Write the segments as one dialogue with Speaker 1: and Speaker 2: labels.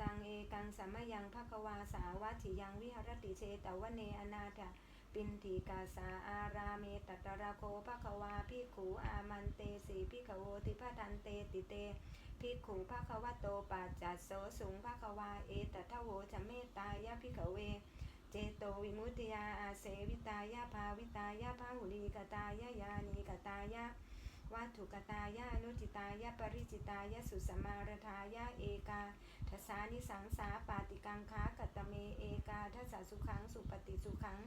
Speaker 1: ตังเอกังสัมมยังภควาสาวัติยังวิหรติเชตวเนอนาถปินทิกาสาอาราเมตตระโคภควาพิขูอามันเตสีพิขโวติพทันเตติเตพิขูภควโตปัจจัสโสสุงภควาเอตทะโวจะเมตตายะพิขเวเจโตวิมุตติยาอาเสวิตายะภาวิตายะภาหุลีกตายะยานีกตายะวัตถุกตายะนุจิตายะปริจิตายะสุสมารทายะเอกา ทัสานิสังสาปาติกังคากัตเมเอกาทัสสุขังสุปฏิสุขัง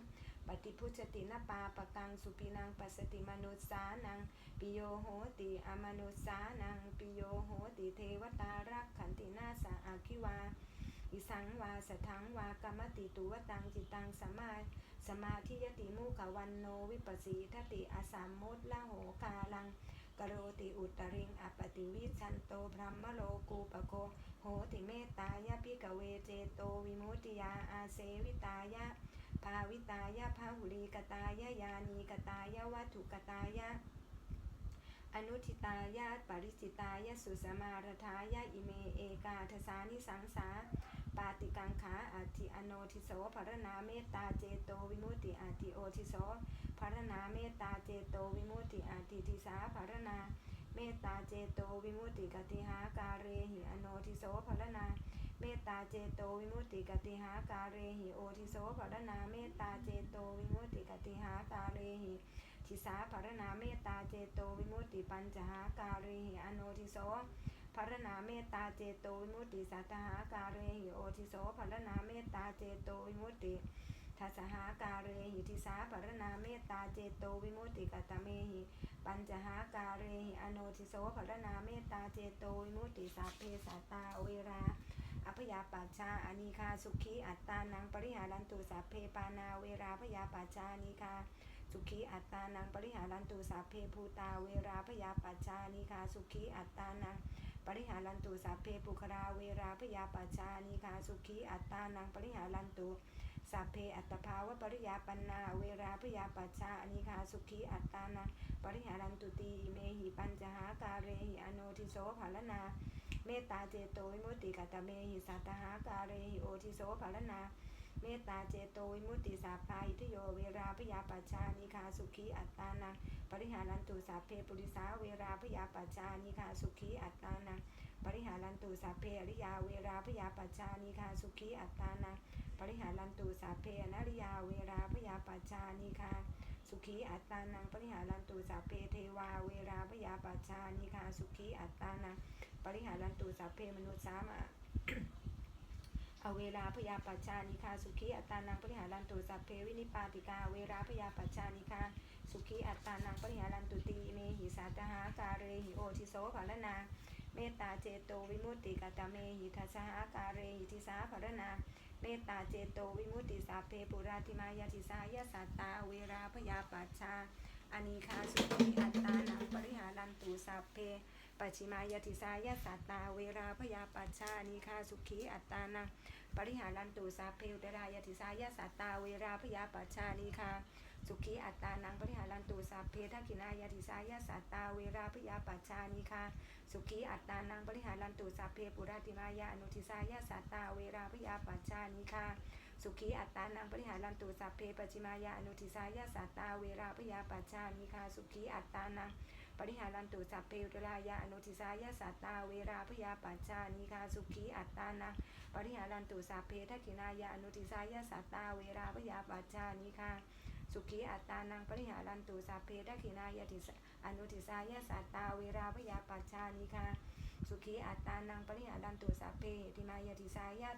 Speaker 1: ปฏิพุชตินปาปกังสุปินังปัสสติมนุสานังปิโยโหติอมนุสานังปิโยโหติเทวตารักขันตินาสาอาคิวาอิสังวาสทังวากรรมติตุวตังจิตังสมาสมาธิยติมุขวันโนวิปัสสีทติอสามมุตละโหกาลัง กโรติอุตริงอปติวิชันโตพรหมโลกูปโคโหติเมตายะพิกเวเจโตวิมุติยาอาเสวิตายะภาวิตายะภาหุลีกตายะยานีกตายะวัตถุกตายะอนุทิตายะปริจิตายะสุสมารทายะอิเมเอกาทสานิสังสาปาติกังขาอาทิอโนทิโสภรณาเมตตาเจโตวิมุตติอาทิโอทิโส ภารณาเมตตาเจโตวิมุตติอาทิทิสาภารณาเมตตาเจโตวิมุตติกติหาการเรหิอโนทิโสภารณาเมตตาเจโตวิมุตติกติหาการเรหิโอทิโสภารณาเมตตาเจโตวิมุตติกติหาการเรหิทิสาภารณาเมตตาเจโตวิมุตติปัญจหาการเรหิอโนทิโสภารณาเมตตาเจโตวิมุตติสัตหาการเรหิโอทิโสภารณาเมตตาเจโตวิมุตติ ทัสหาการเรหิทิสาภรณาเมตตาเจโตวิมุตติกัตตเมหิปัญจหาการเรหิอโนทิโสภรณาเมตตาเจโตวิมุตติสัพเพสัตตาเวราอภยาปัจชาอานิคาสุขีอัตตานังปริหารันตุสัพเพปานาเวราพยาปัจชานิคาสุขีอัตตานังปริหารันตุสัพเพภูตาเวราพยาปัจจานิคาสุขีอัตตานังปริหารันตุสัพเพปุคราเวราพยาปัจจานิคาสุขีอัตตานังปริหารันตุ สัพเพอัตภาวะปริยาปันนา เวราพยาปัจจานิคาสุขีอัตตานังปริหารันตุตีเมหิปัญจหาการเรหิอโนทิโสภารนา เมตตาเจโตวิมุตติกัตตเมหิสัตหาการเรหิโอทิโสภารนาเมตตาเจโตวิมุตติสาพาอิทโยเวราพยาปัจจานิคาสุขีอัตตานังปริหารันตุสัพเพปุริสาเวราพยาปัจจานิคาสุขีอัตตานังปริหารันตุสัพเพอริยาเวราพยาปัจจานิคาสุขีอัตตานัง ปริหารันตุสัพเพนาริยาเวราพยาปัจจานิคาสุขีอัตตานังปริหารันตุสัพเพเทวาเวราพยาปัจจานิคาสุขีอัตตานังปริหารันตุสัพเพมนุษย์สามะอเวลาพยาปัจจานิคาสุขีอัตตานังปริหารันตุสัพเพวินิปาติกาเวลาพยาปัจจานิคาสุขีอัตตานังปริหารันตุตีเมหิสัตหาการเรหิโอทิโสภารนาเมตตาเจโตวิมุตติกตเมหิทัสหาการเรหิทิสาภารนา เมตตาเจโตวิมุตติสาเพปุราติมายาทิสายาสัตตาเวราพยาปัชชาอานิคาสุขีอัตตานังปริหารันตุสัพเพปัจฉิมายติสายาสัตตาเวราพยาปัชชานิคาสุขีอัตตานังปริหารันตุสาเพอุตรายติสายาสัตตาเวราพยาปัชชานิคา สุขีอัตตานังปริหารันตุสาเพทักินายาติสายาสัตตาเวราพยาปัจชานิคาสุขีอัตตานังปริหารันตุสาเพปุราติมายาอนุทิสายาสัตตาเวราพยาปัจชานิคาสุขีอัตตานังปริหารันตุสัพเพปัจฉิมายาอนุทิสายาสัตตาเวราพยาปัจชานิคาสุขีอัตตานัง ปริหารันตุสัพเพอุตรายะอนุทิสายาสัตตาเวราพยาปัจจานิคาสุขีอัตตานังปริหารันตุสัพเพทักขินายะอนุทิสายาสัตตาเวราพยาปัจจานิคาสุขีอัตตานังปริหารันตุสัพเพทักขินายะทิสอนุทิสายาสัตตาเวราพยาปัจจานิคาสุขีอัตตานังปริหารันตุสัพเพติมายะทิสายา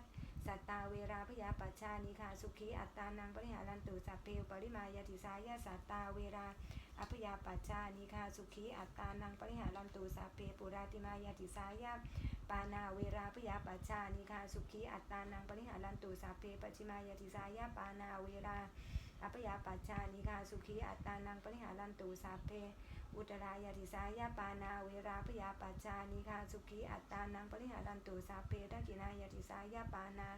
Speaker 1: สัตตาเวราพยาปัจจานิคาสุขีอัตตานังปริหารันตุสัพเพปริมายะทิสายาสัตตาเวราอภยาปัจจานิคาสุขีอัตตานังปริหารันตุสัพเพปุราติมายาติสายาปานาเวราพยาปัจจานิคาสุขีอัตตานังปริหารันตุสัพเพปัจิมายาติสายาปานาเวราอภยาปัจจานิคาสุขีอัตตานังปริหารันตุสัพเพ อุตรายาติสายาปานาเวราพยาปัจจานิคาสุขีอัตตานังปริหารันตุสัพเพทักขินายาติสายาปานา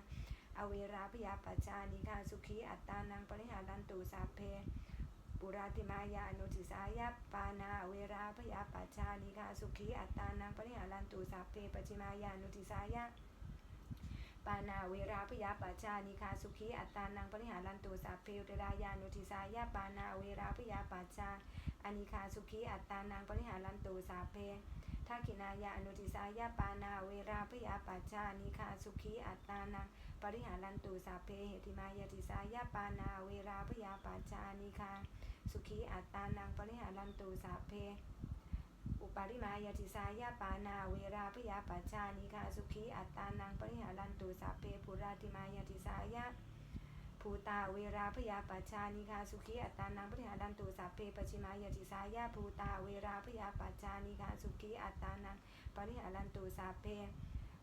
Speaker 1: อเวราพยาปัจจานิคาสุขีอัตตานังปริหารันตุสัพเพปุราติมายาอนุทิสายาปานาเวราพยาปัจจานิคาสุขีอัตตานังปริหารันตุสัพเพปจิมายาอนุทิสายา ปานาเวราพยาปัจจานิคาสุขีอัตตานังปริหารันตุสัพเพอุตรายานุทิสายาปานาเวราพยาปัจจาอานิคาสุขีอัตตานังปริหารันตุสัพเพทักขินายาอนุทิสายาปานาเวราพยาปัจจานิคาสุขีอัตตานังปริหารันตุสัพเพเหติมายาติสายาปานาเวราพยาปัจจานิคาสุขีอัตตานังปริหารันตุสัพเพอุ ปาริมายติสายาปานาเวราพยาปัจจานิคาสุขีอัตตานังปริหารันตุสัพเพปุราติมายติสายาภูตาเวราพยาปัจจานิคาสุขีอัตตานังปริหารันตุสัพเพปชิมายติสายาภูตาเวราพยาปัจจานิคาสุขีอัตตานังปริหารันตุสัพเพ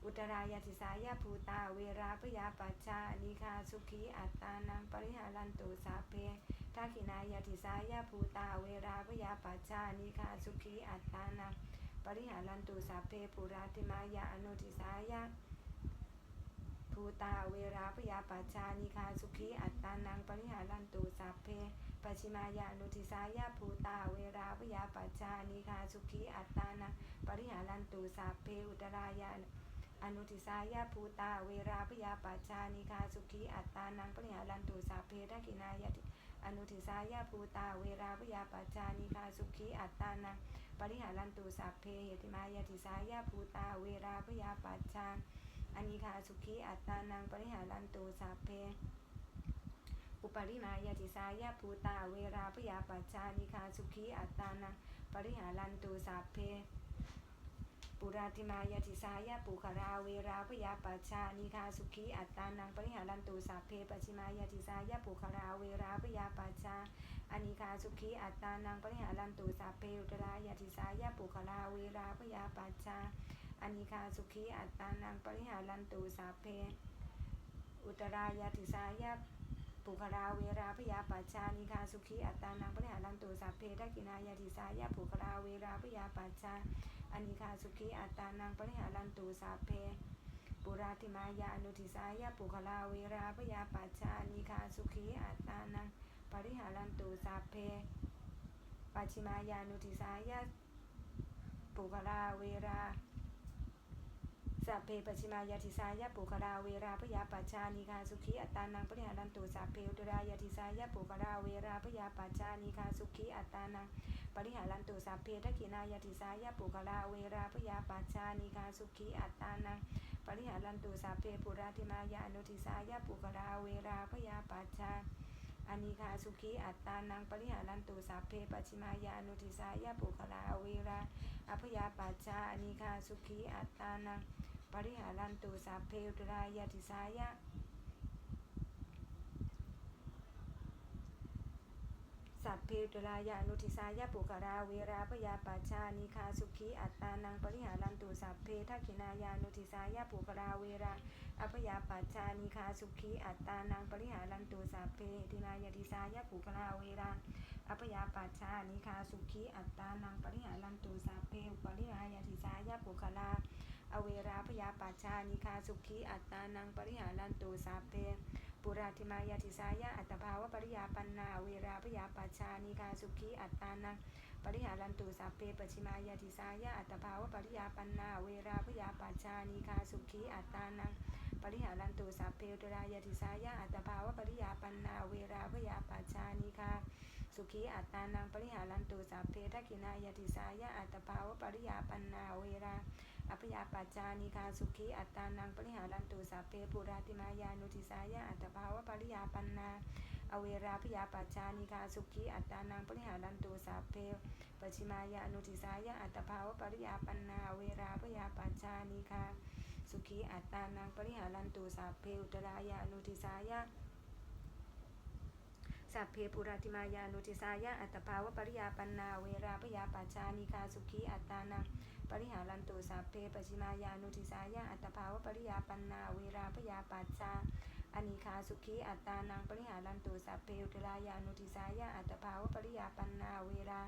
Speaker 1: อุตรายาติสายาภูตาเวราพยาปัจจานิคาสุขีอัตตานังปริหารันตุสัพเพ ทักขินายาติสายาภูตาเวราพยาปัจจานิคาสุขีอัตตานังปริหารันตุสัพเพปุราติมายาอนุทิสายาภูตาเวราพยาปัจจานิคาสุขีอัตตานังปริหารันตุสัพเพปัจฉิมายานุทิสายาภูตาเวราพยาปัจจานิคาสุขีอัตตานังปริหารันตุสัพเพอุตรายาอนุทิสายาภูตาเวราพยาปัจจานิคาสุขีอัตตานังปริหารันตุสัพเพทักขินายาติ อนุทิสายาภูตาเวราพยาปัจจานิคาสุขีอัตตานังปริหารันตุสัพเพเหติมายติสายาภูตาเวราพยาปัจจาอานิคาสุขีอัตตานังปริหารันตุสัพเพอุปริมายติสายาภูตาเวราพยาปัจจานิคาสุขีอัตตานังปริหารันตุสัพเพ ปุราติมายติสายาปุคาราเวราพยาปัจจานิคาสุขีอัตตานังปริหารันตุสัพเพปชิมายติสายาปุคาราเวราพยาปัจจาอานิคาสุขีอัตตานังปริหารันตุสัพเพอุตรายติสายาปุคาราเวราพยาปัจจาอานิคาสุขีอัตตานังปริหารันตุสัพเพอุตรายติสายาปุคาราเวราพยาปัจจานิคาสุขีอัตตานังปริหารันตุสัพเพทักินายติสายาปุคาราเวราพยาปัจจา อนิคาสุขีอัตตานังปริหารันตุสาเพ ปุราธิมายาอนุทิสายาปุคลาเวราพยาปัจชานิคาสุขีอัตตานังปริหารันตุสาเพปัจฉิมายานุทิสายาปุคลาเวรา สัพเพปัจฉิมายาทิสายาปุคลาเวราพยาปัจจานิคาสุขีอัตตานังปริหารันตุสัพเพอุตรายาทิสายาปุคลาเวราพยาปัจจานิคาสุขีอัตตานังปริหารันตุสัพเพทักขินายติสายาปุคลาเวราพยาปัจจานิคาสุขีอัตตานังปริหารันตุสัพเพปุราติมายาอนุทิสายาปุคลาเวราพยาปัจจาอานิคาสุขีอัตตานังปริหารันตุสัพเพปัจฉิมายานุทิสายาปุคลาเวราอภยาปัจจาอานิคาสุขีอัตตานัง ปริหารันตุสัพเพอุตรายาติสายาสัพเพตุลายานุทิสายาปุกราเวราพยาปัจจานิคาสุขีอัตตานังปริหารันตุสัพเพทักขินายานุทิสายาปุกราเวราอภยาปัจจานิคาสุขีอัตตานังปริหารันตุสัพเพตินายาติสายาปุกราเวราอภยาปัจจานิคาสุขีอัตตานังปริหารันตุสัพเพปริหายาติสายาปุกรา อเวราพยาปัจจานิคาสุขีอัตตานังปริหารันตุสัพเพปุราธิมายาติสายะอัตภาวะปริยาปันนาเวราพยาปัจจานิคาสุขีอัตตานังปริหารันตุสัพเพปชิมายาติสายะอัตภาวะปริยาปันนาเวราพยาปัจจานิคาสุขีอัตตานังปริหารันตุสัพเพอุตรายาติสายะอัตภาวะปริยาปันนาเวราพยาปัจจานิคาสุขีอัตตานังปริหารันตุสัพเพทักินายาติสายะอัตภาวะปริยาปันนาเวรา อภยาปัจจานิคาสุขีอัตตานังปริหารันตุสัพเพปุราติมายานุทิสายะอัตภาวะปริยาปันนาอเวราพยาปัจจานิคาสุขีอัตตานังปริหารันตุสัพเพปชิมายานุทิสายะอัตภาวะปริยาปันนาอเวราพยาปัจจานิคาสุขีอัตตานังปริหารันตุสัพเพอุตรายานุทิสายะสัพเพปุราติมายานุทิสายะอัตภาวะปริยาปันนาเวราพยาปัจจานิคาสุขีอัตตานัง ปริหารันตุสัพเพปชิมายานุทิสายะอัตภาวะปริยาปันนาเวราพยาปัจจาอานิคาสุขีอัตตานังปริหารันตุสัพเพอุตรายานุทิสายะอัตภาวะปริยาปันนาเวรา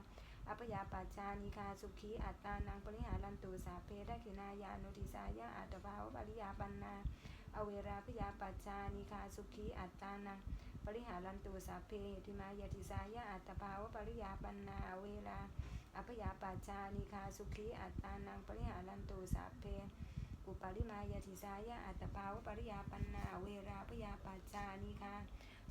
Speaker 1: อภยาปัจจานิคาสุขีอัตตานังปริหารันตุสัพเพทักขินายานุทิสายะอัตภาวะปริยาปันนาอเวราพยาปัจจานิคาสุขีอัตตานังปริหารันตุสัพเพติมายติสายะอัตภาวะปริยาปันนาเวลา อภยาปัจจานิคาสุขีอัตตานังปริหารันตุสัพเพอุปาริมายติสายะอัตตภาวปริยาปันนาเวราพยาปัจจานิคา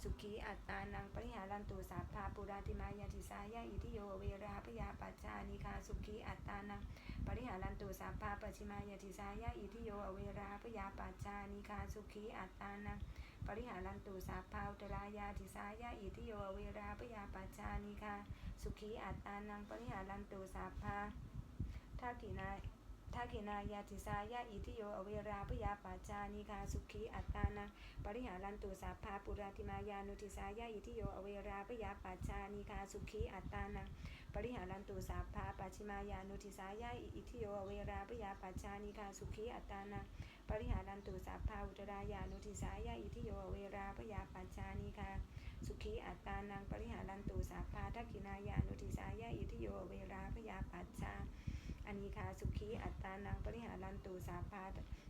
Speaker 1: สุขีอัตตานังปริหารันตุสัพพาปุราติมายติสายะอิทิโยเวราพยาปัจจานิคาสุขีอัตตานังปริหารันตุสัพพาปชิมายติสายะอิทิโยเวราพยาปัจจานิคาสุขีอัตตานัง ปริหารันตุสัพพาอุตรายาติสายะอิทิโยเวราพยาปัจจานิคาสุขีอัตตานังปริหารันตุสัพพาทักขินาทักขินายาติสายะอิทิโยอเวราพยาปัจจานิคาสุขีอัตตานังปริหารันตุสัพพาปุราติมายานุติสายะอิทิโยอเวราปยาปัจจานิคาสุขีอัตตานังปริหารันตุสัพพาปัจฉิมายานุติสายะอิทิโยอเวราปยาปัจจานิคาสุขีอัตตานัง ปริหารันตุสัพพาอุตรายานุติสายะอิทิโยเวราปยาปัจจานิคาสุขีอัตตานังปริหารันตุสัพพาทักขินายานุติสายะอิทิโยเวราปยาปัจจาอานิคาสุขีอัตตานังปริหารันตุสัพพา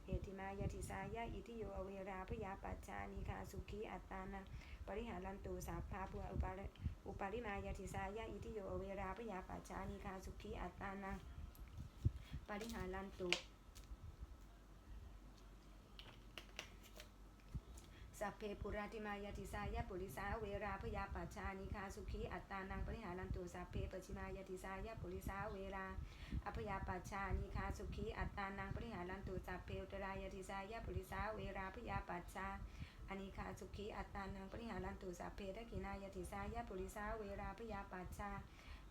Speaker 1: เหติมายติสายะอิทิโยเวราพยาปัจจานิคาสุขีอัตตานังปริหารันตุสัพพาปุอุปาริอุปาริมายติสายะอิทิโยเวราพยาปัจจานิคาสุขีอัตตานังปริหารันตุ สัพเพปุราติมายติสายะปุริสาเวราพยาปัจจานิคาสุขีอัตตานังปริหารันตุสัพเพปชิมายติสายะปุริสาเวราอภยาปัจจานิคาสุขีอัตตานังปริหารันตุสัพเพอุตรายติสายะปุริสาเวราพยาปัจจาอนิคาสุขีอัตตานังปริหารันตุสัพเพทักขินายติสายะปุริสาเวราพยาปัจจา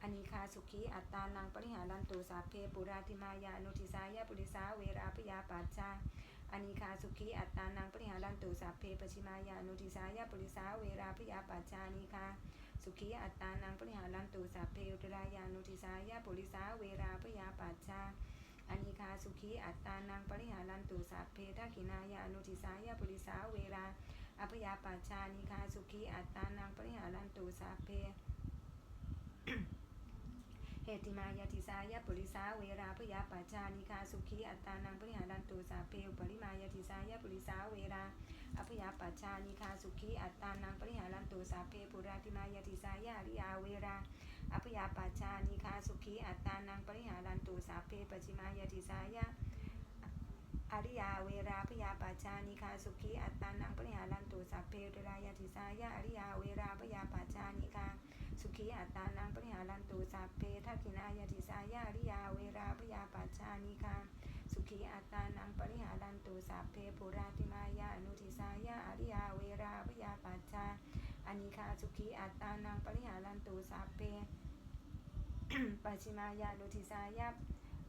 Speaker 1: อนิคาสุขีอัตตานังปริหารันตุสัพเพปุราติมายานุทิสายะปุริสาเวราพยาปัจจา อนิคาสุขีอัตตานังปริหารันตุสัพเพปชิมายานุทิสายะปุริสาเวราพยาปัจจานิคาสุขีอัตตานังปริหารันตุสัพเพอุตรายานุทิสายะปุริสาเวราพยาปัจจาอนิคาสุขีอัตตานังปริหารันตุสัพเพทักขินายานุทิสายะปุริสาเวราอภยาปัจจานิคาสุขีอัตตานังปริหารันตุสัพเพ เหติมายติสายะปุริสาเวราพยาปัจจานิคาสุขีอัตตานังปริหารันตุสัพเพอุปริมายติสายะปุริสาเวราอภยาปัจจานิคาสุขีอัตตานังปริหารันตุสัพเพปุราติมายติสายะอริยาเวราอภยาปัจจานิคาสุขีอัตตานังปริหารันตุสัพเพปจิมายติสายะอริยาเวราพยาปัจจานิคาสุขีอัตตานังปริหารันตุสัพเพอุตรายาติสายะอริยาเวราพยาปัจจานิคา สุขีอัตตานังปริหารันตุสัพเพทักขินายติสายาริยาเวราพยาปัจจานิคาสุขีอัตตานังปริหารันตุสัพเพปุราติมายาอนุทิสายาอริยาเวราพยาปัจจาอานิคาสุขีอัตตานังปริหารันตุสัพเพปัจฉิมายานุทิสายา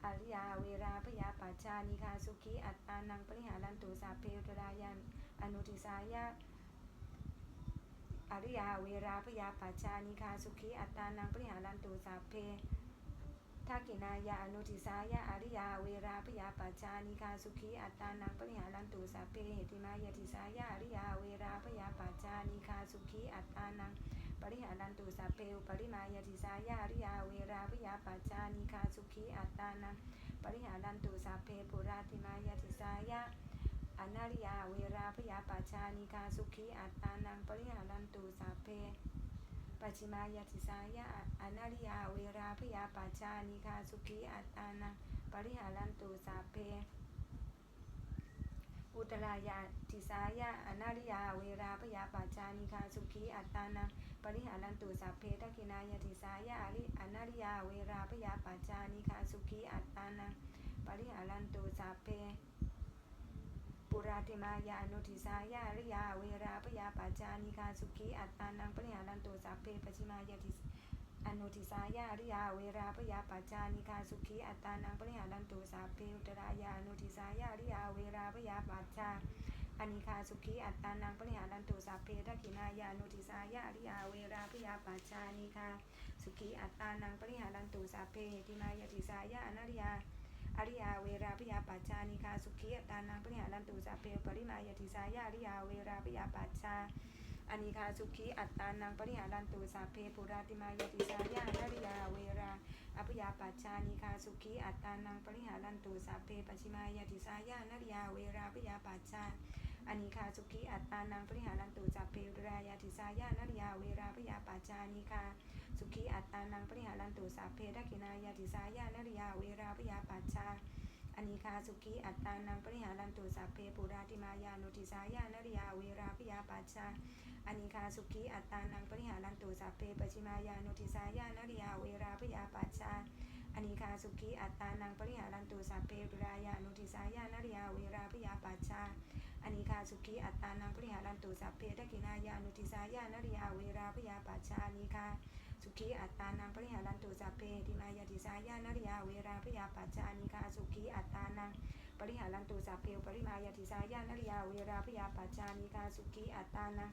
Speaker 1: อริยาเวราพยาปัจจานิคาสุขีอัตตานังปริหารันตุสัพเพตรายานอนุทิสายา อริยาเวราพยาปัจจานิคาสุขีอัตตานังปริหารันตุสัพเพทักขินายาอนุทิสายาอริยาเวราพยาปัจจานิคาสุขีอัตตานังปริหารันตุสัพเพเหติมายติสายาอริยาเวราพยาปัจจานิคาสุขีอัตตานังปริหารันตุสัพเพอุปริมายติสายาอริยาเวราพยาปัจจานิคาสุขีอัตตานังปริหารันตุสัพเพปุราติมายติสายา อนาริยาเวราพยาปัจจานิคาสุขีอัตตานังปริหารันตุสัพเพปัจฉิมายติสายะอนาริยาเวราพยาปัจจานิคาสุขีอัตตานังปริหารันตุสัพเพอุตรายาติสายะอนาริยาเวราพยาปัจานิคาสุขีอัตตานังปริหารันตุสัพเพทักขินายติสายะอริอนาริยาเวราพยาปัจจานิคาสุขีอัตตานังปริหารันตุสัพเพ ปุราติมายานุทิสายาริยาเวราพยาปัจจานิคาสุขีอัตตานังปริหารันตุสัพเพปชิมายติอนุทิสายาริยาเวราพยาปัจจานิคาสุขีอัตตานังปริหารันตุสัพเพอุตรายานุทิสายาริยาเวราพยาปัจจาอนิคาสุขีอัตตานังปริหารันตุสัพเพทักขินายานุทิสายาริยาเวราพยาปัจจานิคาสุขีอัตตานังปริหารันตุสัพเพติมายติสายาอนาริยา อริยาเวราพยาปัจจานิคาสุขีอัตตานังปริหารันตุสัพเพปริมายติสายาอริยาเวราพยาปัจจาอานิคาสุขีอัตตานังปริหารันตุสัพเพปุราติมายติสายาอริยาเวราอภยาปัจจานิคาสุขีอัตตานังปริหารันตุสัพเพปชิมายติสายาอริยาเวราพยาปัจจา อนิคาสุขีอัตตานังปริหารันตุสัพเพรายาติสายาอริยาเวราพยาปัจจานิคาสุขีอัตตานังปริหารันตุสัพเพทักขินายาติสายานริยาเวราพยาปัจจาอนิคาสุขีอัตตานังปริหารันตุสัพเพปุราติมายานุทิสายานริยาเวราพยาปัจจาอนิคาสุขีอัตตานังปริหารันตุสัพเพปชิมายานุทิสายานริยาเวราพยาปัจจาอนิคาสุขีอัตตานังปริหารันตุสัพเพปุรายานุทิสายานริยาเวราพยาปัจจา อนิคาสุขีอัตตานังปริหารันตุสัพเพทกินายานุทิสายานริยาเวราพยาปัจจานิคาสุขีอัตตานังปริหารันตุสัพเพติมายาติสายานริยาเวราพยาปัจจานิคาสุขีอัตตานังปริหารันตุสัพเพปริมายาติสายานริยาเวราพยาปัจจานิคาสุขีอัตตานัง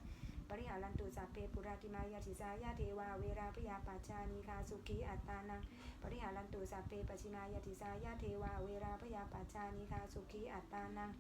Speaker 1: ปริหารันตุสัพเพปุราติมายาติสายาเทวาเวราพยาปัจจานิคาสุขีอัตตานังปริหารันตุสัพเพปชิมายาติสายาเทวาเวราพยาปัจจานิคาสุขีอัตตานัง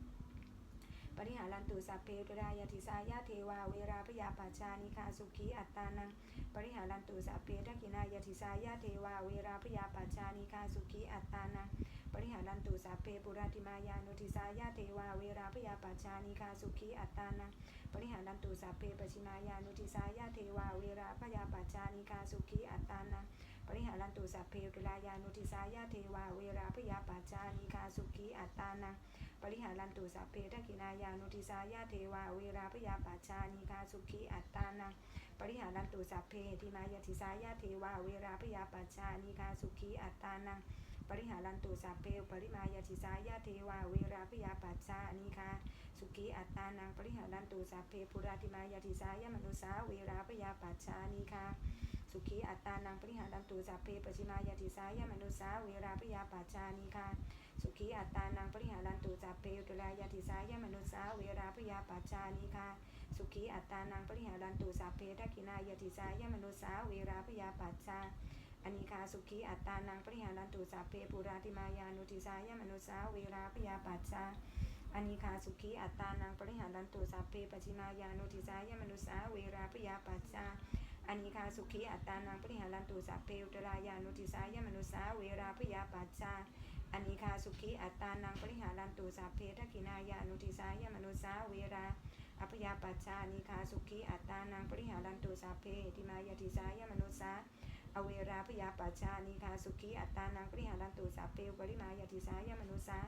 Speaker 1: ปริหารันตุสัพเพปุรายาติสายาเทวาเวราพยาปัจจานิคาสุขีอัตตานัง ปริหารันตุสัพเพทักินายาติสายาเทวาเวราพยาปัจจานิคาสุขีอัตตานัง ปริหารันตุสัพเพปุราติมายานุทิสายาเทวาเวราพยาปัจจานิคาสุขีอัตตานัง ปริหารันตุสัพเพปชิมายานุทิสายาเทวาเวราพยาปัจจานิคาสุขีอัตตานังปริหารันตุสัพเพตุลายานุทิสายาเทวาเวราพยาปัจจานิคาสุขีอัตตานัง ปริหารันตุสัพเพทกินายานุทิสายาเทวาเวราพยาปัจจานิคาสุขีอัตตานังปริหารันตุสัพเพทิมายาติสายาเทวาเวราพยาปัจจานิคาสุขีอัตตานังปริหารันตุสัพเพปริมายาติสายาเทวาเวราพยาปัจจานิคาสุขีอัตตานังปริหารันตุสัพเพปุราติมายาติสายามนุสาเวราพยาปัจจานิคา สุขีอัตตานังปริหารันตุสัพเพปชิมายาติสายามนุสาเวราพยาปัจจานิคาสุขีอัตตานังปริหารันตุสัพเพตุลายาติสายามนุสาเวราพยาปัจจานิคาสุขีอัตตานังปริหารันตุสัพเพทักขินายติสายมนุสาเวราพยาปัจจาอนิคาสุขีอัตตานังปริหารันตุสัพเพปุราติมายานุติสายมนุสาเวราพยาปัจจาอนิคาสุขีอัตตานังปริหารันตุสัพเพปชิมายานุติสายมนุสาเวราพยาปัจจา อนิคาสุขีอัตตานังปริหารันตุสัพเพอุตรายานุติสายมนุสาเวราพยาปัจจาอนิคาสุขีอัตตานังปริหารันตุสัพเพทักขินายานุติสายมนุสาเวราอพยาปัจจานิคาสุขีอัตตานังปริหารันตุสัพเพติมายติสายมนุสาอเวราพยาปัจจานิคาสุขีอัตตานังปริหารันตุสัพเพปริมายติสายมนุสา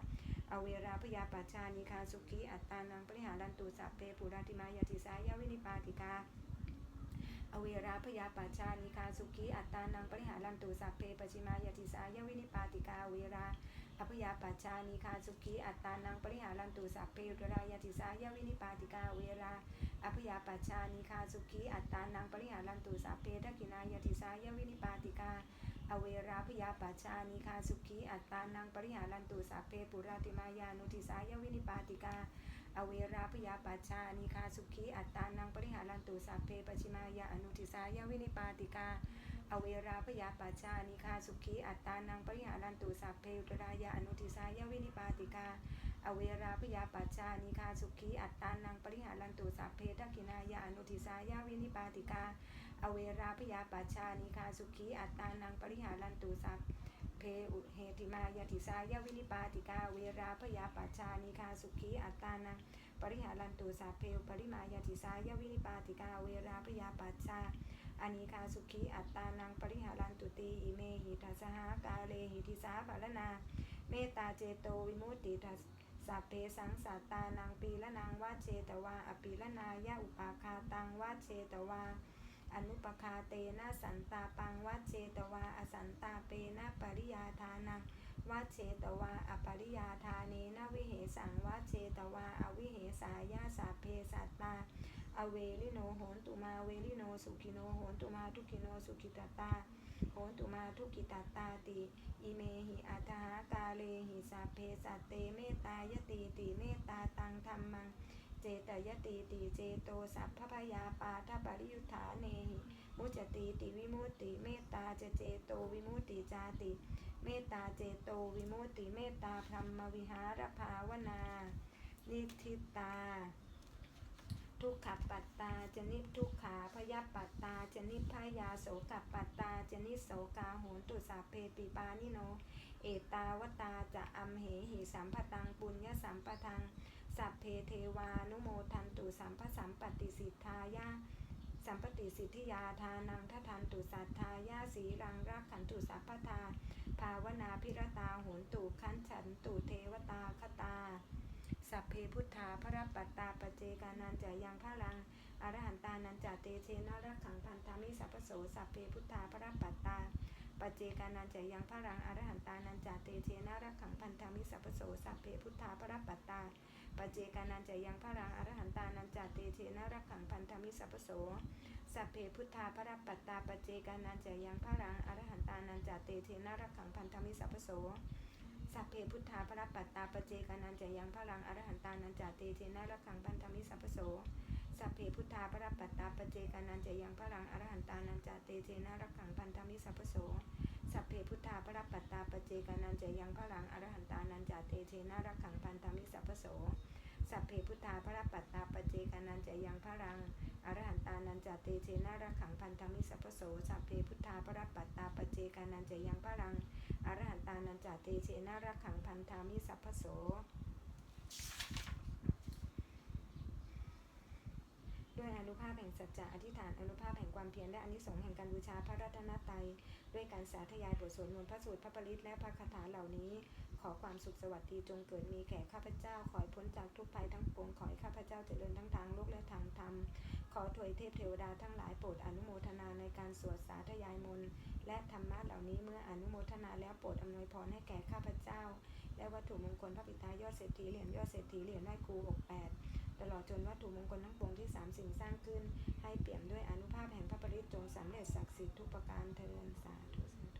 Speaker 1: อเวราพยาปัจจานิคาสุขีอัตตานังปริหารันตุสัพเพปุราติมายติสายวินิปาติกา อเวราพยาปัจจานิคาสุขีอัตตานังปริหารันตุสัพเพปชิมายติสายวินิปาติกาเวราอพยาปัจจานิคาสุขีอัตตานังปริหารันตุสัพเพอุตรายติสายวินิปาติกาเวราอพยาปัจจานิคาสุขีอัตตานังปริหารันตุสัพเพทักินายติสายวินิปาติกาอเวราพยาปัจจานิคาสุขีอัตตานังปริหารันตุสัพเพปุราติมายานุทิสายวินิปาติกา อเวราพยาปัจจานิคาสุขีอัตตานังปริหารันตุสัพเพปชิมายาอนุทิสายวินิปาติกาอเวราพยาปัจจานิคาสุขีอัตตานังปริหารันตุสัพเพอุตรายาอนุทิสายวินิปาติกา อเวราพยาปัจจานิคาสุขีอัตตานังปริหารันตุสัพเพทักขินายาอนุทิสายวินิปาติกา อเวราพยาปัจจานิคาสุขีอัตตานังปริหารันตุสัพ เพอุเหติมายติสายวินิปาติกาเวราพยาปัจจานิคาสุขีอัตตานังปริหารันตุสัพเพปริมายติสายวินิปาติกาเวราพยาปัจจาอานิคาสุขีอัตตานังปริหารันตุตีอิเมหิทัสหากาเลหิทิสาภารนา เมตตาเจโตวิมุตติทัสสัพเพสังสัตตานังปีละนังวาเชตวาอปีละนายะอุปาคาตังวาเชตวา อนุปคาเตนะสันตาปังวัดเชตวาอสันตาเปนะปริยาทานังวัดเชตวาอปริยาทาเนนะวิเหสังวัดเชตวาอวิเหสายาสัพเพสัตตา อเวลิโนโหนตุมาเวลิโนสุขิโนโหนตุมาทุกิโนสุขิตตาโหนตุมาทุกิตตาติ อิเมหิอัตหากาเลหิสัพเพสัตเตเมตตายติติเมตตาตังธรรมัง เจตยติติเจโตสัพพพยาปาทปริยุทธาเนหิมุจติติวิมุตติเมตตาจะเจโตวิมุตติจาติ เมตตาเจโตวิมุตติเมตตาพรหมวิหารภาวนา นิทิตา ทุกขปัตตาจะนิทุกขาพยาปัตตาจะนิพยาโสกปัตตาจะนิโสกาโหนตุสาเพปิปานิโน เอตาวตาจะอัมเหหิสัมปตังปุญญสัมปทัง สัพเพเทวานุโมทันตุสัมปสัมปติสิทธายาสัมปติสิทธิยาทานังทัทันตุสัทธายาสีรังรักขันตุสัพพทา ภาวนาพิรตาโหนตุขันฉันตุเทวตาคตา สัพเพพุทธาพระปัตตาปเจกานันจะยังพระลังอรหันตานันจะเตเชนะรักขังพันธามิสัพพโสสัพเพพุทธาพระปัตตาปเจกานันจะยังพระลังอรหันตานันจะเตเชนะรักขังพันธามิสัพพโสสัพเพพุทธาพระปัตตา ปเจกานันจะยังพระลังอรหันตานันจะเตเชนะรักขังพันธมิสัพพโสสัพเพพุทธาพระปัตตาปเจกานันจะยังพระรังอรหันตานันจะเตเทนะรักขังพันธมิสัพพโสสัพเพพุทธาพระปัตตาปเจกานันจะยังพระรังอรหันตานันจะเตเทนะรักขังพันธมิสัพพโสสัพเพพุทธาพระปัตตาปเจกานันจะยังพระรังอรหันตานันจะเตเทนะรักขังพันธมิสัพพโสสัพเพพุทธาพระปัตตาปเจกานันจะยังพระรังอรหันตานันจะเตเทนะรักขังพันธมิสัพโส สัพเพพุทธาพระปัตตาปเจกานันจะยังพระรังอรหันตานันจะเตเชนะระขังพันธมิสัพพโสสัพเพพุทธาพระปัตตาปเจกานันจะยังพระรังอรหันตานันจะเตเชนะระขังพันธมิสัพพโสด้วยอนุภาพแห่งสัจจะอธิษฐานอนุภาพแห่งความเพียรและอนิสงส์แห่งการบูชาพระรัตนตรัยด้วยการสาธยายบทสวดมนต์พระสูตรพระปริตและพระคาถาเหล่านี้ ขอความสุขสวัสดีจงเกิดมีแก่ข้าพเจ้า ขอพ้นจากทุกภัยทั้งปวง ขอให้ข้าพเจ้าเจริญทั้งทางโลกและทางธรรม ขอถวยเทพเทวดาทั้งหลายโปรดอนุโมทนาในการสวดสาธยายมนต์และธรรมะเหล่านี้เมื่ออนุโมทนาแล้วโปรดอำนวยพรให้แก่ข้าพเจ้า และวัตถุมงคลพระปิตายอดเศรษฐีเหรียญยอดเศรษฐีเหรียญไหว้ครู68ตลอดจนวัตถุมงคลทั้งปวงที่สามสิ่งสร้างขึ้น ให้เปี่ยมด้วยอนุภาพแห่งพระปริตจงสำเร็จศักดิ์สิทธิ์ทุกประการเทินสาธุสาธุสาธุ